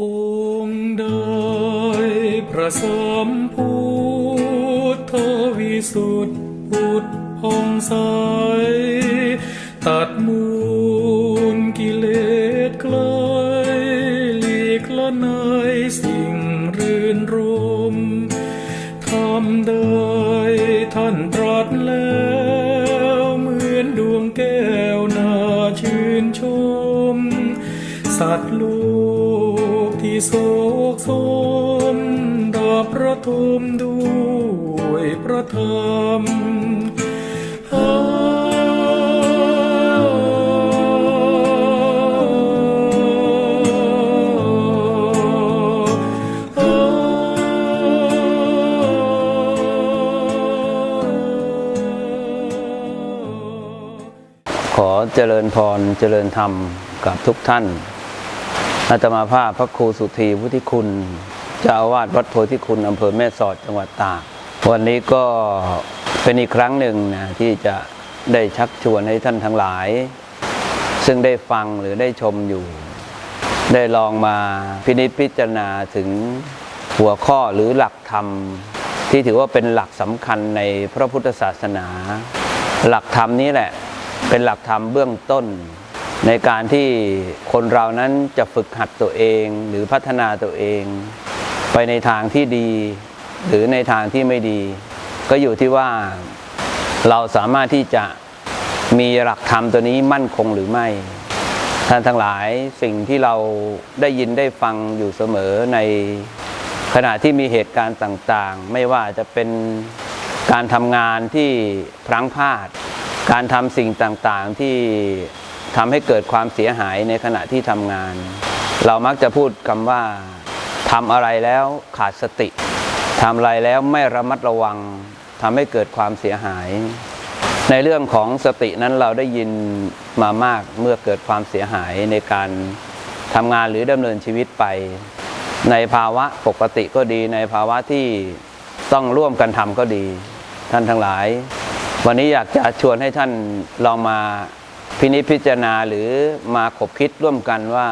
องค์ใดพระสมพุทธวิสุทธิพุทธองค์สา โศกโศมดาบประทมด้วยพระธรรมขอเจริญพรเจริญธรรมกับทุกท่าน อาตมาภาพพระครูสุธีพุทธิคุณเจ้าอาวาสวัดโพธิคุณอำเภอแม่สอดจังหวัดตากวันนี้ก็เป็นอีกครั้งหนึ่งนะที่จะได้ชักชวนให้ท่านทั้งหลาย ซึ่งได้ฟังหรือได้ชมอยู่ ได้ลองมาพินิจพิจารณาถึงหัวข้อหรือหลักธรรม ที่ถือว่าเป็นหลักสำคัญในพระพุทธศาสนา หลักธรรมนี้แหละเป็นหลักธรรมเบื้องต้น ในการที่คนเรานั้นจะฝึกหัดตัวเองหรือพัฒนาตัวเอง ไปในทางที่ดี หรือในทางที่ไม่ดี ก็อยู่ที่ว่าเราสามารถที่จะมีหลักธรรมตัวนี้มั่นคงหรือไม่ ท่านทั้งหลายสิ่งที่เราได้ยินได้ฟังอยู่เสมอในขณะที่มีเหตุการณ์ต่างๆ ไม่ว่าจะเป็นการทำงานที่พลั้งพลาด การทำสิ่งต่างๆที่ ทำให้เกิดความเสียหายในขณะที่ทำงาน เรามักจะพูดคำว่าทำอะไรแล้วขาดสติทำอะไรแล้วไม่ระมัดระวังทำให้เกิดความเสียหาย ในเรื่องของสตินั้นเราได้ยินมามากเมื่อเกิดความเสียหายในการทำงานหรือดำเนินชีวิตไป ในภาวะปกติก็ดี ในภาวะที่ต้องร่วมกันทำก็ดี ท่านทั้งหลาย วันนี้อยากจะชวนให้ท่านลองมา พินิจพิจารณาหรือมาขบคิดร่วมกันว่า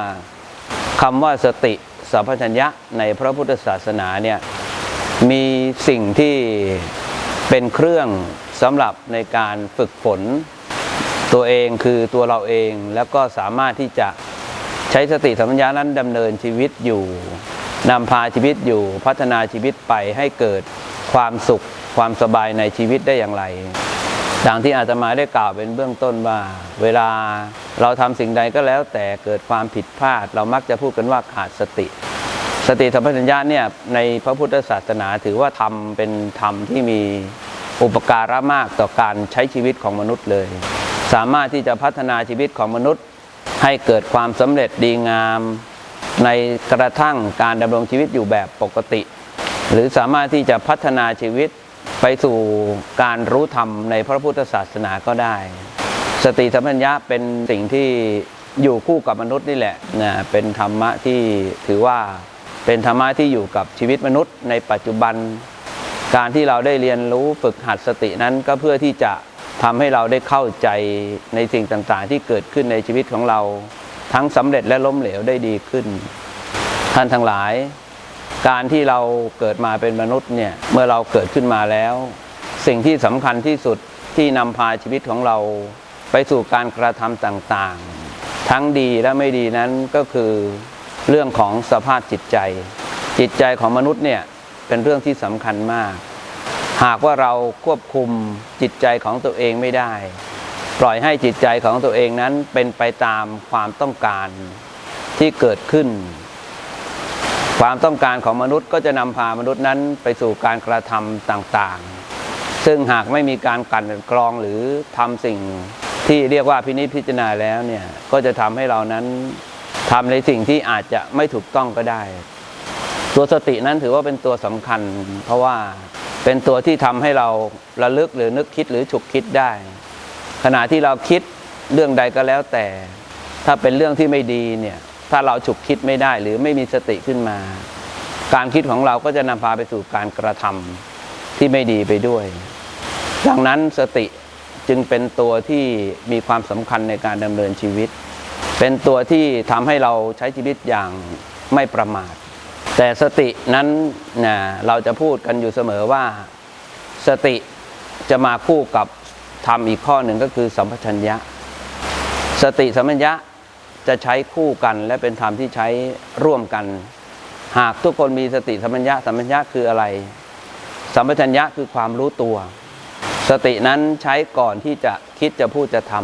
คำว่าสติสัพพัญญะในพระพุทธศาสนาเนี่ยมีสิ่งที่เป็นเครื่องสำหรับในการฝึกฝน ตัวเองคือตัวเราเองแล้วก็สามารถที่จะใช้สติสัมปชัญญะนั้นดำเนินชีวิตอยู่นำพาชีวิตอยู่พัฒนาชีวิตไปให้เกิดความสุขความสบายในชีวิตได้อย่างไร ดังที่อาตมาได้กล่าวเป็นเบื้องต้นว่า เวลาเราทำสิ่งใดก็แล้ว แต่เกิดความผิดพลาด เรามักจะพูดกันว่าขาดสติ สติสัมปชัญญะเนี่ยในพระพุทธศาสนาถือว่าธรรมเป็นธรรมที่มีอุปการะมากต่อการใช้ชีวิตของมนุษย์เลย สามารถที่จะพัฒนาชีวิตของมนุษย์ ให้เกิดความสำเร็จดีงาม ในกระทั่งการดำรงชีวิตอยู่แบบปกติ หรือสามารถที่จะพัฒนาชีวิต ไปสู่การรู้ธรรมในพระพุทธศาสนาก็ได้ สติสัมปัญญะเป็นสิ่งที่อยู่คู่กับมนุษย์นี่แหละนะเป็นธรรมะที่ถือว่าเป็นธรรมะที่อยู่กับชีวิตมนุษย์ ในปัจจุบัน การที่เราได้เรียนรู้ฝึกหัดสตินั้นก็เพื่อที่จะทำให้เราได้เข้าใจในสิ่งต่างๆ ที่เกิดขึ้นในชีวิตของเรา ทั้งสำเร็จและล้มเหลวได้ดีขึ้น ท่านทั้งหลาย การที่เราเกิดมาเป็นมนุษย์เนี่ยเมื่อเราเกิดขึ้นมาแล้ว สิ่งที่สำคัญที่สุดที่นำพาชีวิตของเรา ไปสู่การกระทำต่างๆ ทั้งดีและไม่ดีนั้นก็คือเรื่องของสภาพจิตใจ จิตใจของมนุษย์เนี่ยเป็นเรื่องที่สำคัญมาก หากว่าเราควบคุมจิตใจของตัวเองไม่ได้ ปล่อยให้จิตใจของตัวเองนั้นเป็นไปตามความต้องการที่เกิดขึ้น ความต้องการของมนุษย์ก็จะนำพามนุษย์นั้นไปสู่การกระทำต่างๆ ซึ่งหากไม่มีการกันกรองหรือทำสิ่งที่เรียกว่าพินิจพิจารณาแล้วเนี่ยก็จะทำให้เรานั้นทำในสิ่งที่อาจจะไม่ถูกต้องก็ได้ ตัวสตินั้นถือว่าเป็นตัวสำคัญ เพราะว่าเป็นตัวที่ทำให้เราระลึกหรือนึกคิดหรือฉุกคิดได้ ขณะที่เราคิดเรื่องใดก็แล้วแต่ ถ้าเป็นเรื่องที่ไม่ดีเนี่ย ถ้าเราฉุกคิดไม่ได้หรือไม่มีสติขึ้นมา การคิดของเราก็จะนำพาไปสู่การกระทำที่ไม่ดีไปด้วย ดังนั้นสติจึงเป็นตัวที่มีความสำคัญในการดำเนินชีวิต เป็นตัวที่ทำให้เราใช้ชีวิตอย่างไม่ประมาท แต่สตินั้นนะเราจะพูดกันอยู่เสมอว่า สติจะมาคู่กับธรรมอีกข้อหนึ่งก็คือสัมปชัญญะ สติสัมปชัญญะ จะใช้คู่กันและเป็นธรรมที่ใช้ร่วมกัน หากทุกคนมีสติสัมปชัญญะสัมปชัญญะคืออะไร สัมปชัญญะคือความรู้ตัว สตินั้นใช้ก่อนที่จะคิดจะพูดจะท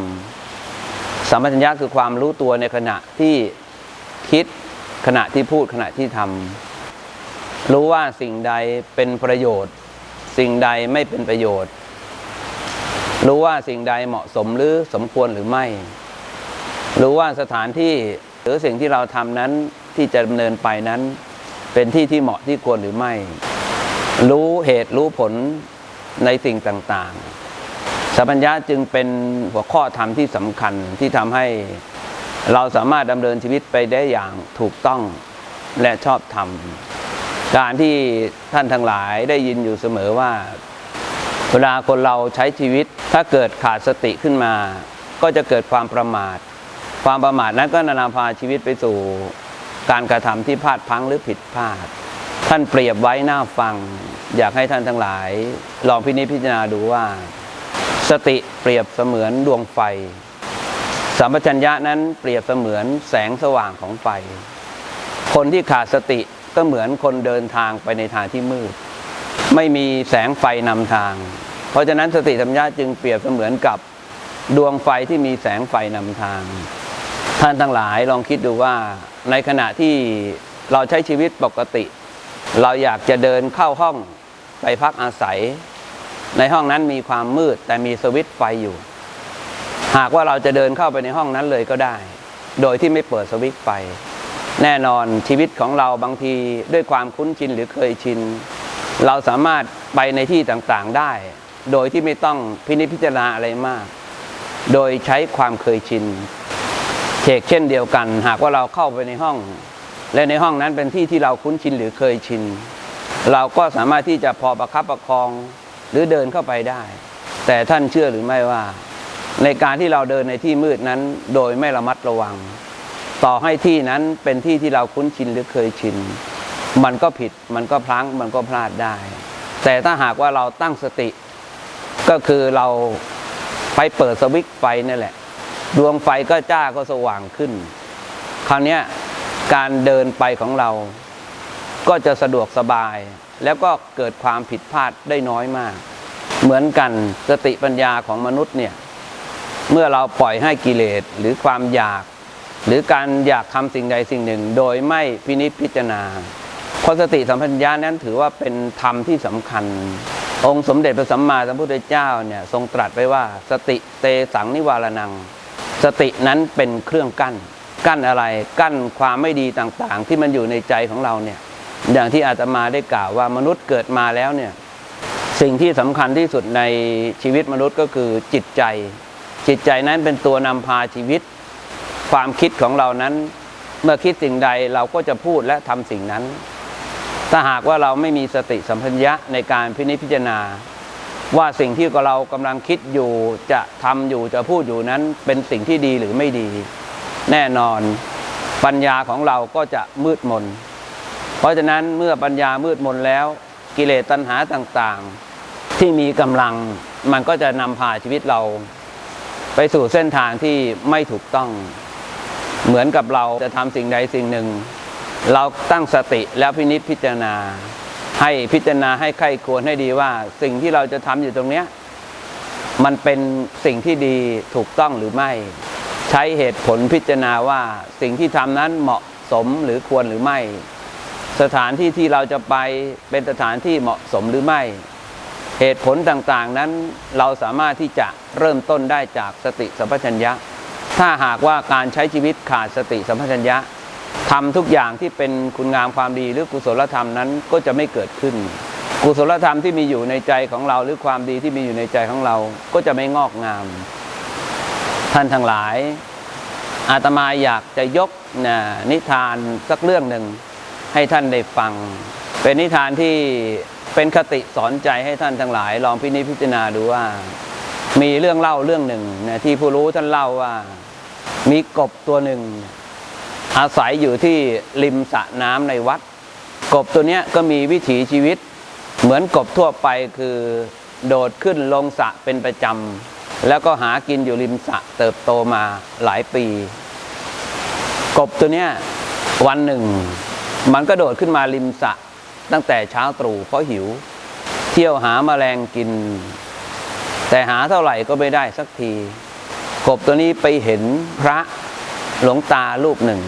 ำสัมปชัญญะคือความรู้ตัวในขณะที่คิดขณะที่พูดขณะที่ทำรู้ว่าสิ่งใดเป็นประโยชน์ สิ่งใดไม่เป็นประโยชน์ รู้ว่าสิ่งใดเหมาะสมหรือสมควรหรือไม่ รู้ว่าสถานที่หรือสิ่งที่เราทำนั้นที่จะดำเนินไปนั้น เป็นที่ที่เหมาะที่ควรหรือไม่ รู้เหตุรู้ผลในสิ่งต่างๆ สัมปัญญะจึงเป็นหัวข้อธรรมที่สำคัญที่ทำให้เราสามารถดำเนินชีวิตไปได้อย่างถูกต้องและชอบธรรม การที่ท่านทั้งหลายได้ยินอยู่เสมอว่า เวลาคนเราใช้ชีวิตถ้าเกิดขาดสติขึ้นมา ก็จะเกิดความประมาท ความประมาทนั้นก็นานาพาชีวิตไปสู่การกระทำที่พลาดพังหรือผิดพลาด ท่านเปรียบไว้หน้าฟัง อยากให้ท่านทั้งหลาย ลองพินิจพิจารณาดูว่า สติเปรียบเสมือนดวงไฟสัมปชัญญะนั้นเปรียบเสมือนแสงสว่างของไฟ คนที่ขาดสติก็เหมือนคนเดินทางไปในทางที่มืด ไม่มีแสงไฟนำทาง เพราะฉะนั้นสติสัมปชัญญะจึงเปรียบเสมือนกับดวงไฟที่มีแสงไฟนำทาง ท่านทั้งหลายลองคิดดูว่าในขณะที่เราใช้ชีวิตปกติ เราอยากจะเดินเข้าห้องไปพักอาศัย ในห้องนั้นมีความมืดแต่มีสวิตไฟอยู่ หากว่าเราจะเดินเข้าไปในห้องนั้นเลยก็ได้ โดยที่ไม่เปิดสวิตไฟ แน่นอนชีวิตของเราบางทีด้วยความคุ้นชินหรือเคยชิน เราสามารถไปในที่ต่างๆได้ โดยที่ไม่ต้องพินิจพิจารณาอะไรมาก โดยใช้ความเคยชิน เชกเช่นเดียวกัน หากว่าเราเข้าไปในห้อง และในห้องนั้นเป็นที่ที่เราคุ้นชินหรือเคยชิน เราก็สามารถที่จะพอประคับประคองหรือเดินเข้าไปได้ แต่ท่านเชื่อหรือไม่ว่า ในการที่เราเดินในที่มืดนั้น โดยไม่ระมัดระวัง ต่อให้ที่นั้นเป็นที่ที่เราคุ้นชินหรือเคยชิน มันก็ผิดมันก็พลั้งมันก็พลาดได้ แต่ถ้าหากว่าเราตั้งสติ ก็คือเราไปเปิดสวิตช์ไฟนั่นแหละ ดวงไฟก็จ้าก็สว่างขึ้น คราวนี้การเดินไปของเรา ก็จะสะดวกสบาย แล้วก็เกิดความผิดพลาดได้น้อยมาก เหมือนกันสติปัญญาของมนุษย์เนี่ย เมื่อเราปล่อยให้กิเลสหรือความอยาก หรือการอยากทำสิ่งใดสิ่งหนึ่ง โดยไม่พินิจพิจารณาเพราะสติสัมปชัญญะนั้นถือว่าเป็นธรรมที่สำคัญองค์สมเด็จพระสัมมาสัมพุทธเจ้าเนี่ยทรงตรัสไว้ว่า สติเตสังนิวารนัง สตินั้นเป็นเครื่องกั้น กั้นอะไร กั้นความไม่ดีต่างๆ ที่มันอยู่ในใจของเราเนี่ย อย่างที่อาตมาได้กล่าวว่ามนุษย์เกิดมาแล้วเนี่ย สิ่งที่สำคัญที่สุดในชีวิตมนุษย์ก็คือจิตใจ จิตใจนั้นเป็นตัวนำพาชีวิต ความคิดของเรานั้น เมื่อคิดสิ่งใดเราก็จะพูดและทำสิ่งนั้น ถ้าหากว่าเราไม่มีสติสัมปชัญญะในการพินิจพิจารณา ว่าสิ่งที่เรากำลังคิดอยู่จะทำอยู่จะพูดอยู่นั้นเป็นสิ่งที่ดีหรือไม่ดี แน่นอนปัญญาของเราก็จะมืดมน เพราะฉะนั้นเมื่อปัญญามืดมนแล้ว กิเลสตัณหาต่างๆ ที่มีกำลังมันก็จะนำพาชีวิตเรา ไปสู่เส้นทางที่ไม่ถูกต้อง เหมือนกับเราจะทำสิ่งใดสิ่งหนึ่ง เราตั้งสติแล้วพินิจพิจารณา ให้พิจารณาให้ใครควรให้ดีว่าสิ่งที่เราจะทำอยู่ตรงเนี้ยมันเป็นสิ่งที่ดีถูกต้องหรือไม่ ใช้เหตุผลพิจารณาว่าสิ่งที่ทำนั้นเหมาะสมหรือควรหรือไม่ สถานที่ที่เราจะไปเป็นสถานที่เหมาะสมหรือไม่ เหตุผลต่างๆนั้นเราสามารถที่จะเริ่มต้นได้จากสติสัมปชัญญะ ถ้าหากว่าการใช้ชีวิตขาดสติสัมปชัญญะ ทำทุกอย่างที่เป็นคุณงามความดีหรือกุศลธรรมนั้นก็จะไม่เกิดขึ้น กุศลธรรมที่มีอยู่ในใจของเรา หรือความดีที่มีอยู่ในใจของเราก็จะไม่งอกงาม ท่านทั้งหลาย อาตมาอยากจะยกนะนิทานสักเรื่องหนึ่งให้ท่านได้ฟัง เป็นนิทานที่เป็นคติสอนใจให้ท่านทั้งหลาย ลองพินิจพิจารณาดูว่า มีเรื่องเล่าเรื่องหนึ่งนะที่ผู้รู้ท่านเล่าว่า มีกบตัวหนึ่ง อาศัยอยู่ที่ริมสระน้ำในวัด กบตัวเนี้ยก็มีวิถีชีวิต เหมือนกบทั่วไปคือโดดขึ้นลงสระเป็นประจำ แล้วก็หากินอยู่ริมสระเติบโตมาหลายปี กบตัวเนี้ยวันหนึ่ง มันก็โดดขึ้นมาริมสระตั้งแต่เช้าตรู่เพราะหิว เที่ยวหาแมลงกิน แต่หาเท่าไหร่ก็ไม่ได้สักที กบตัวนี้ไปเห็นพระ หลวงตารูปหนึ่ง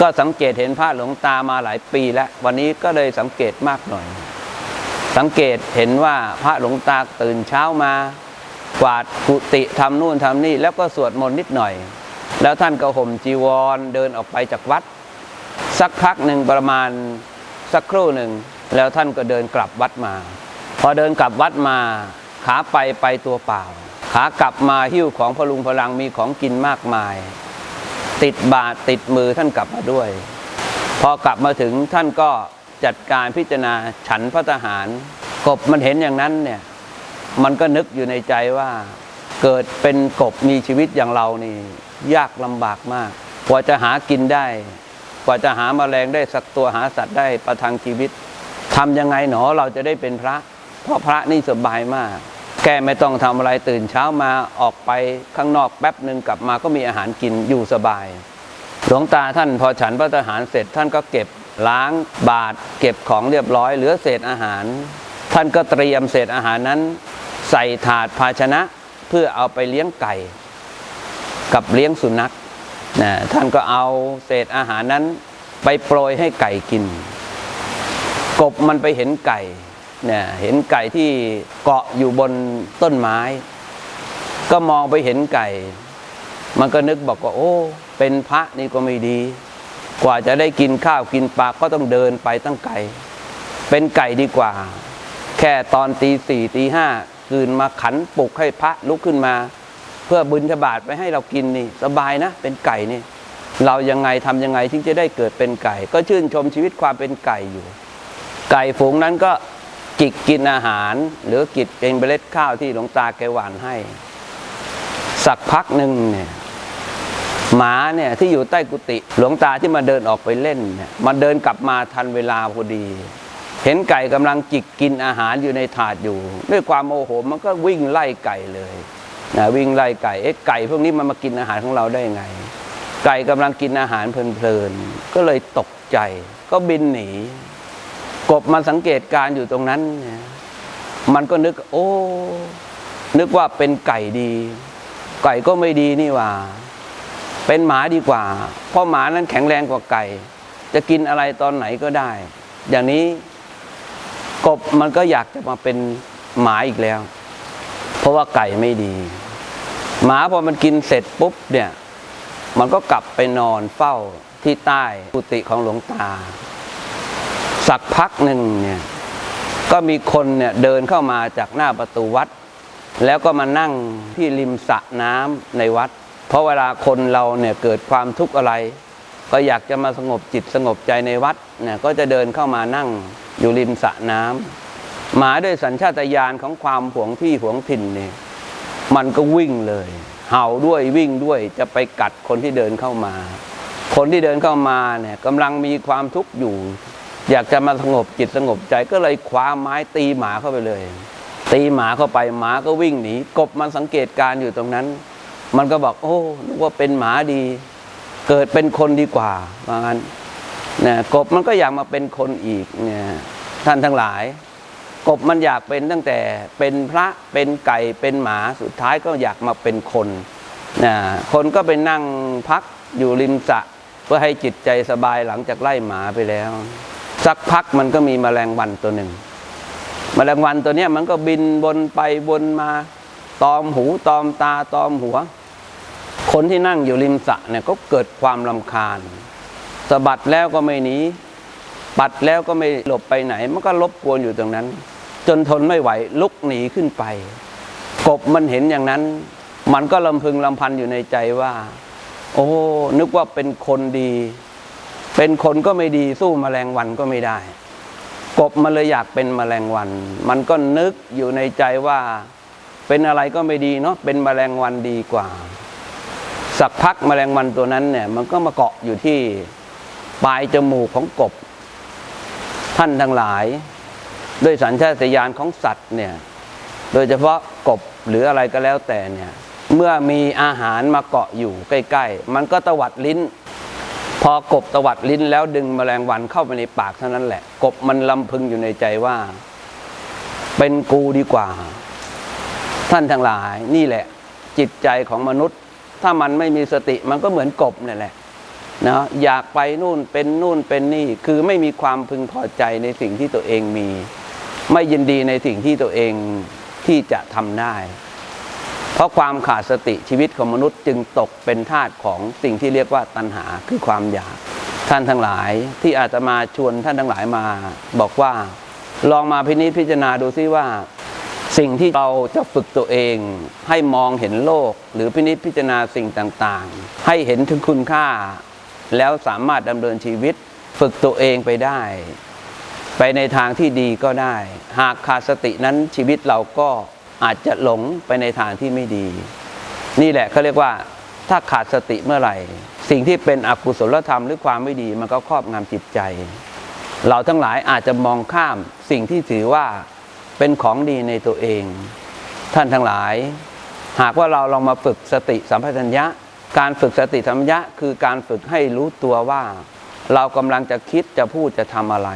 ก็สังเกตเห็นพระหลวงตามาหลายปีแล้ว วันนี้ก็เลยสังเกตมากหน่อย สังเกตเห็นว่าพระหลวงตาตื่นเช้ามากวาดกุฏิทำนู่นทำนี่ แล้วก็สวดมนต์นิดหน่อย แล้วท่านก็ห่มจีวรเดินออกไปจากวัด สักพักหนึ่งประมาณสักครู่หนึ่ง แล้วท่านก็เดินกลับวัดมา พอเดินกลับวัดมา ขาไปไปตัวเปล่า ขากลับมาหิ้วของพลุงพลังมีของกินมากมาย ติดบาทติดมือท่านกลับมาด้วย พอกลับมาถึงท่านก็จัดการพิจารณาฉันพระทหาร กบมันเห็นอย่างนั้นเนี่ยมันก็นึกอยู่ในใจว่า เกิดเป็นกบมีชีวิตอย่างเรานี่ ยากลำบากมาก กว่าจะหากินได้ กว่าจะหามาแมลงได้สักตัวหาสัตว์ได้ประทังชีวิตทำยังไงหนอเราจะได้เป็นพระ เพราะพระนี่สบายมาก แกไม่ต้องทำอะไรตื่นเช้ามาออกไปข้างนอกแป๊บหนึ่งกลับมาก็มีอาหารกินอยู่สบาย หลวงตาท่านพอฉันพระทหารเสร็จท่านก็เก็บล้างบาตรเก็บของเรียบร้อยเหลือเศษอาหาร ท่านก็เตรียมเศษอาหารนั้น ใส่ถาดภาชนะเพื่อเอาไปเลี้ยงไก่ กับเลี้ยงสุนัขนะท่านก็เอาเศษอาหารนั้น ไปโปรยให้ไก่กิน กบมันไปเห็นไก่ เนี่ยเห็นไก่ที่เกาะอยู่บนต้นไม้ ก็มองไปเห็นไก่ มันก็นึกบอกว่าโอ้ เป็นพระนี่ก็ไม่ดี กว่าจะได้กินข้าวกินปลาก็ต้องเดินไปตั้งไกลเป็นไก่ดีกว่า แค่ตอนตีสี่ตีห้าคืนมาขันปลุกให้พระลุกขึ้นมา เพื่อบุญฉบาทไปให้เรากินนี่ สบายนะ เป็นไก่นี่เรายังไงทำยังไงถึงจะได้เกิดเป็นไก่ ก็ชื่นชมชีวิตความเป็นไก่อยู่ ไก่ฝูงนั้นก็ จิกกินอาหาร หรือกินเป็นเมล็ดข้าวที่หลวงตาแกหวานให้ สักพักหนึ่งเนี่ยหมาเนี่ยที่อยู่ใต้กุฏิหลวงตาที่มาเดินออกไปเล่นเนี่ยมันเดินกลับมาทันเวลาพอดี เห็นไก่กำลังจิกกินอาหารอยู่ในถาดอยู่ ด้วยความโมโหมันก็วิ่งไล่ไก่เลยนะวิ่งไล่ไก่เอ๊ะไก่พวกนี้มันมากินอาหารของเราได้ยังไง ไก่กำลังกินอาหารเพลินๆก็เลยตกใจ ก็บินหนี กบมันสังเกตการอยู่ตรงนั้นเนี่ยมันก็นึก โอ้ นึกว่าเป็นไก่ดี ไก่ก็ไม่ดีนี่ว่า เป็นหมาดีกว่า เพราะหมานั้นแข็งแรงกว่าไก่ จะกินอะไรตอนไหนก็ได้ อย่างนี้กบมันก็อยากจะมาเป็นหมาอีกแล้ว เพราะว่าไก่ไม่ดี หมาพอมันกินเสร็จปุ๊บเนี่ย มันก็กลับไปนอนเฝ้าที่ใต้กุฏิของหลวงตา สักพักหนึ่งเนี่ยก็มีคนเนี่ยเดินเข้ามาจากหน้าประตูวัด แล้วก็มานั่งที่ริมสระน้ำในวัด เพราะเวลาคนเราเนี่ยเกิดความทุกข์อะไร ก็อยากจะมาสงบจิตสงบใจในวัดเนี่ยก็จะเดินเข้ามานั่งอยู่ริมสระน้ำหมาด้วยสัญชาตญาณของความหวงที่หวงถิ่นเนี่ยมันก็วิ่งเลย เห่าด้วยวิ่งด้วยจะไปกัดคนที่เดินเข้ามา คนที่เดินเข้ามาเนี่ยกำลังมีความทุกข์อยู่ อยากจะมาสงบจิตสงบใจก็เลยคว้าไม้ตีหมาเข้าไปเลย ตีหมาเข้าไปหมาก็วิ่งหนีกบมันสังเกตการอยู่ตรงนั้น มันก็บอก โอ้นึกว่าเป็นหมาดี เกิดเป็นคนดีกว่าว่างั้นนะกบมันก็อยากมาเป็นคนอีกเนี่ยท่านทั้งหลาย กบมันอยากเป็นตั้งแต่เป็นพระเป็นไก่เป็นหมาสุดท้ายก็อยากมาเป็นคนนะคนก็ไปนั่งพักอยู่ริมสระเพื่อให้จิตใจสบายหลังจากไล่หมาไปแล้ว สักพักมันก็มีแมลงวันตัวหนึ่งแมลงวันตัวเนี้ยมันก็บินบนไปบนมาตอมหูตอมตาตอมหัว คนที่นั่งอยู่ริมสระเนี่ยก็เกิดความลำคาญสะบัดแล้วก็ไม่หนีปัดแล้วก็ไม่หลบไปไหน มันก็รบกวนอยู่ตรงนั้น จนทนไม่ไหวลุกหนีขึ้นไป กบมันเห็นอย่างนั้น มันก็ลำพึงลำพันอยู่ในใจว่า โอ้นึกว่าเป็นคนดี เป็นคนก็ไม่ดีสู้แมลงวันก็ไม่ได้ กบมันเลยอยากเป็นแมลงวัน มันก็นึกอยู่ในใจว่าเป็นอะไรก็ไม่ดีเนาะเป็นแมลงวันดีกว่า สักพักแมลงวันตัวนั้นเนี่ย มันก็มาเกาะอยู่ที่ปลายจมูกของกบ ท่านทั้งหลาย ด้วยสัญชาตญาณของสัตว์เนี่ยโดยเฉพาะกบหรืออะไรก็แล้วแต่เนี่ย เมื่อมีอาหารมาเกาะอยู่ใกล้ ๆ มันก็ตวัดลิ้น อกบตวัดลิ้นแล้วดึงแมลงวันเข้าไปในปากเท่านั้นแหละ กบมันลำพึงอยู่ในใจว่า เป็นกูดีกว่า ท่านทั้งหลายนี่แหละ จิตใจของมนุษย์ ถ้ามันไม่มีสติมันก็เหมือนกบนี่แหละนะอยากไปนู่นเป็นนู่นเป็นนี่คือไม่มีความพึงพอใจในสิ่งที่ตัวเองมี ไม่ยินดีในสิ่งที่ตัวเองที่จะทำได้ เพราะความขาดสติชีวิตของมนุษย์จึงตกเป็นทาสของสิ่งที่เรียกว่าตัณหาคือความอยาก ท่านทั้งหลายที่อาจจะมาชวนท่านทั้งหลายมา บอกว่าลองมาพินิจพิจารณาดูซิว่า สิ่งที่เราจะฝึกตัวเองให้มองเห็นโลก หรือพินิจพิจารณาสิ่งต่างๆ ให้เห็นถึงคุณค่า แล้วสามารถดำเนินชีวิตฝึกตัวเองไปได้ ไปในทางที่ดีก็ได้ หากขาดสตินั้นชีวิตเราก็ อาจจะหลงไปในทางที่ไม่ดี นี่แหละเขาเรียกว่าถ้าขาดสติเมื่อไหร่ สิ่งที่เป็นอกุศลธรรมหรือความไม่ดีมันก็ครอบงำจิตใจ เราทั้งหลายอาจจะมองข้ามสิ่งที่ถือว่าเป็นของดีในตัวเอง ท่านทั้งหลาย หากว่าเราลองมาฝึกสติสัมปชัญญะ การฝึกสติสัมปชัญญะ คือการฝึกให้รู้ตัวว่า เรากำลังจะคิดจะพูดจะทำอะไร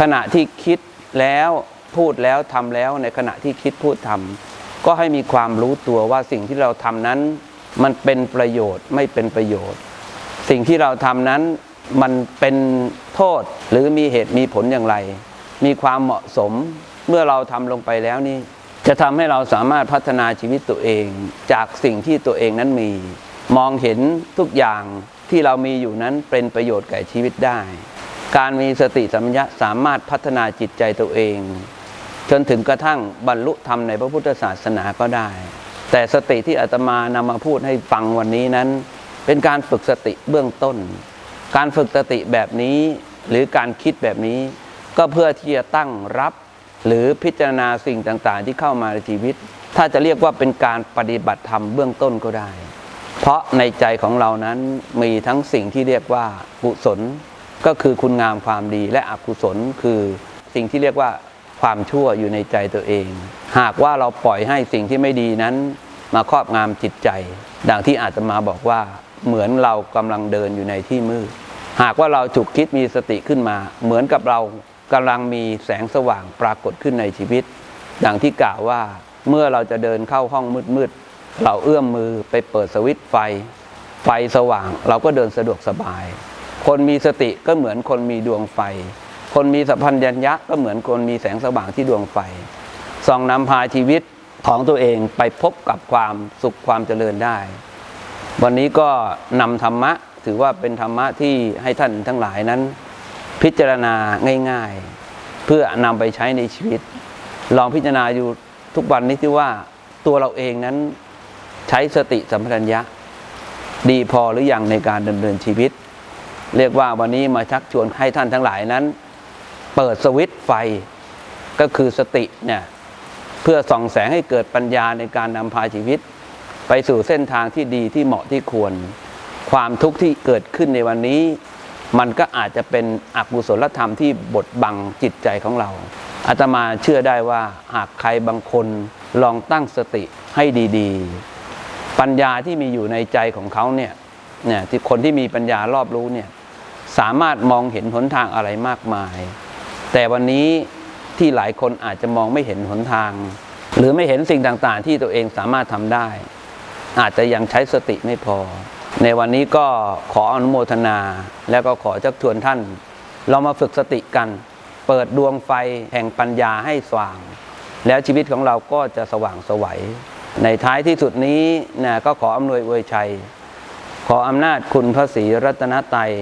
ขณะที่คิดแล้ว พูดแล้วทำแล้วในขณะที่คิดพูดทำก็ให้มีความรู้ตัวว่าสิ่งที่เราทำนั้น มันเป็นประโยชน์ไม่เป็นประโยชน์ สิ่งที่เราทำนั้นมันเป็นโทษหรือมีเหตุมีผลอย่างไร มีความเหมาะสมเมื่อเราทำลงไปแล้วนี่ จะทำให้เราสามารถพัฒนาชีวิตตัวเอง จากสิ่งที่ตัวเองนั้นมี มองเห็นทุกอย่างที่เรามีอยู่นั้นเป็นประโยชน์แก่ชีวิตได้ การมีสติสัมปชัญญะสามารถพัฒนาจิตใจตัวเอง จนถึงกระทั่งบรรลุธรรมในพระพุทธศาสนาก็ได้ แต่สติที่อาตมานำมาพูดให้ฟังวันนี้นั้น เป็นการฝึกสติเบื้องต้น การฝึกสติแบบนี้ หรือการคิดแบบนี้ ก็เพื่อที่จะตั้งรับ หรือพิจารณาสิ่งต่างๆ ที่เข้ามาในชีวิต ถ้าจะเรียกว่าเป็นการปฏิบัติธรรมเบื้องต้นก็ได้ เพราะในใจของเรานั้นมีทั้งสิ่งที่เรียกว่ากุศลก็คือคุณงามความดีและอกุศลคือสิ่งที่เรียกว่า ความชั่วอยู่ในใจตัวเอง หากว่าเราปล่อยให้สิ่งที่ไม่ดีนั้น มาครอบงำจิตใจ ดังที่อาจจะมาบอกว่าเหมือนเรากำลังเดินอยู่ในที่มืด หากว่าเราจุกคิดมีสติขึ้นมา เหมือนกับเรากำลังมีแสงสว่างปรากฏขึ้นในชีวิต ดังที่กล่าวว่าเมื่อเราจะเดินเข้าห้องมืดๆเราเอื้อมมือไปเปิดสวิตช์ไฟ ไฟสว่าง เราก็เดินสะดวกสบาย คนมีสติก็เหมือนคนมีดวงไฟ คนมีสัพพัญญะก็เหมือนคนมีแสงสว่างที่ดวงไฟส่องนำพาชีวิตของตัวเองไปพบกับความสุขความเจริญได้ วันนี้ก็นำธรรมะถือว่าเป็นธรรมะที่ให้ท่านทั้งหลายนั้น พิจารณาง่าย ๆ เพื่อนำไปใช้ในชีวิต ลองพิจารณาอยู่ทุกวันนี้ที่ว่าตัวเราเองนั้นใช้สติสัมปชัญญะ ดีพอหรืออยังในการดำเนินชีวิต เรียกว่าวันนี้มาชักชวนให้ท่านทั้งหลายนั้น เปิดสวิตไฟก็คือสติเนี่ยเพื่อส่องแสงให้เกิดปัญญาในการนำพาชีวิต ไปสู่เส้นทางที่ดีที่เหมาะที่ควร ความทุกข์ที่เกิดขึ้นในวันนี้ มันก็อาจจะเป็นอกุศลธรรมที่บดบังจิตใจของเราอาตมาเชื่อได้ว่าหากใครบางคนลองตั้งสติให้ดีๆ ปัญญาที่มีอยู่ในใจของเขาเนี่ยเนี่ยที่คนที่มีปัญญารอบรู้เนี่ยสามารถมองเห็นหนทางอะไรมากมาย แต่วันนี้ที่หลายคนอาจจะมองไม่เห็นหนทาง หรือไม่เห็นสิ่งต่างๆ ที่ตัวเองสามารถทำได้ อาจจะยังใช้สติไม่พอ ในวันนี้ก็ขออนุโมทนา แล้วก็ขอจักชวนท่าน เรามาฝึกสติกัน เปิดดวงไฟแห่งปัญญาให้สว่าง แล้วชีวิตของเราก็จะสว่างสวัยในท้ายที่สุดนี้นะก็ขออำนวยอวยชัย ขออำนาจคุณพระศรีรัตนตรัย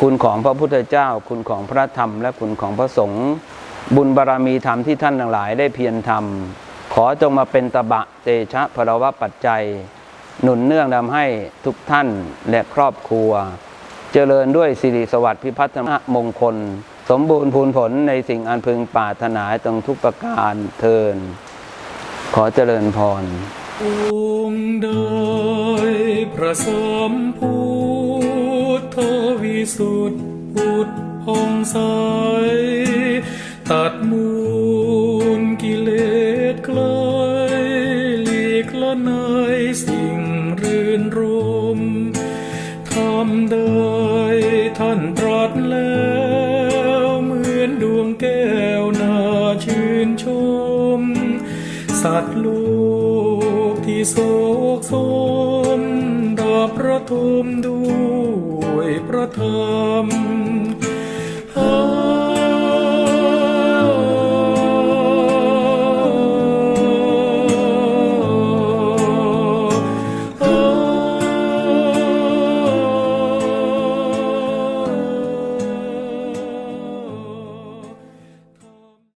คุณของพระพุทธเจ้า คุณของพระธรรม และคุณของพระสงฆ์บุญบารรมีธรรมที่ท่านทั้งหลายได้เพียรทำขอจงมาเป็นตบะเตชะพลวะปัจจัย หนุนเนื่องทำให้ทุกท่านและครอบครัว เจริญด้วยสิริสวัสดิ์พิพัฒนมงคล สมบูรณ์พูนผลในสิ่งอันพึงปรารถนาตรงทุกประการเทินขอเจริญพร องค์ใดพระสมพุทธวิสุทธิพุทธองใสตัดมูลกิเลสคลายหลีกละนยสิ่งรื่นรมทำได้ โศกสมดับประทมด้วยพระธรรม